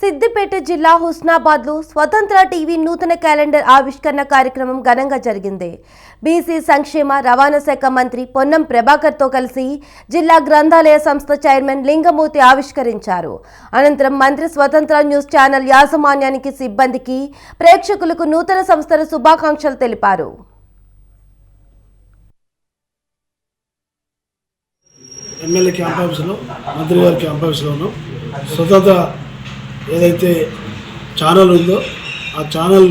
సిద్దిపేట జిల్లా హుస్నాబాద్లో స్వతంత్ర టీవీ నూతన క్యాలెండర్ ఆవిష్కరణ కార్యక్రమం ఘనంగా జరిగింది. బీసీ సంక్షేమ రవాణా శాఖ మంత్రి పొన్నం ప్రభాకర్తో కలిసి జిల్లా గ్రంథాలయ సంస్థ చైర్మన్ లింగమూర్తి ఆవిష్కరించారు. అనంతరం మంత్రి స్వతంత్ర న్యూస్ ఛానల్ యాజమాన్యానికి సిబ్బందికి ప్రేక్షకులకు నూతన సంస్థల శుభాకాంక్షలు తెలిపారు. ఎమ్మెల్యే క్యాంప్ ఆఫీస్లో మంత్రి గారి క్యాంప్ ఆఫీస్లో స్వతంత్ర ఏదైతే ఛానల్ ఉందో ఆ ఛానల్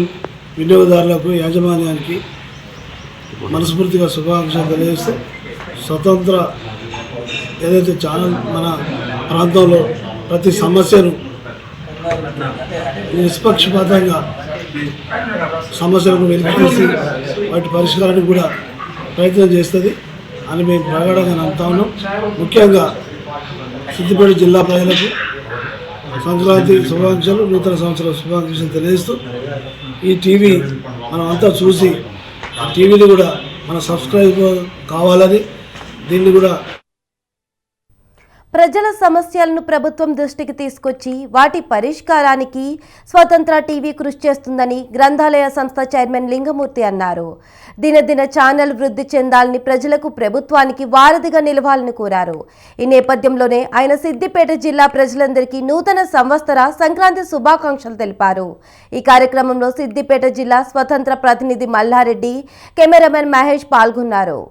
వినియోగదారులకు యాజమాన్యానికి మనస్ఫూర్తిగా శుభాకాంక్షలు తెలియజేస్తూ స్వతంత్ర ఏదైతే ఛానల్ మన ప్రాంతంలో ప్రతి సమస్యను నిష్పక్షపాతంగా సమస్యలను వెలికితీసి వాటి పరిష్కారానికి కూడా ప్రయత్నం చేస్తుంది అని మేము ప్రగాఢంగా నమ్ముతా ఉన్నాం. ముఖ్యంగా సిద్దిపేట జిల్లా ప్రజలకు సంక్రాంతి శుభాకాంక్షలు నూతన సంవత్సర శుభాకాంక్షలు తెలియజేస్తూ ఈ టీవీ మనం అంతా చూసి ఆ టీవీని కూడా మన సబ్స్క్రైబ్ కావాలని దీన్ని కూడా ప్రజల సమస్యలను ప్రభుత్వం దృష్టికి తీసుకొచ్చి వాటి పరిష్కారానికి స్వతంత్ర టీవీ కృషి చేస్తుందని గ్రంథాలయ సంస్థ చైర్మన్ లింగమూర్తి అన్నారు. దినదిన ఛానల్ వృద్ధి చెందాలని ప్రజలకు ప్రభుత్వానికి వారధిగా నిలవాలని కోరారు. ఈ నేపథ్యంలోనే ఆయన సిద్దిపేట జిల్లా ప్రజలందరికీ నూతన సంవత్సర సంక్రాంతి శుభాకాంక్షలు తెలిపారు. ఈ కార్యక్రమంలో సిద్దిపేట జిల్లా స్వతంత్ర ప్రతినిధి మల్లారెడ్డి కెమెరామెన్ మహేష్ పాల్గొన్నారు.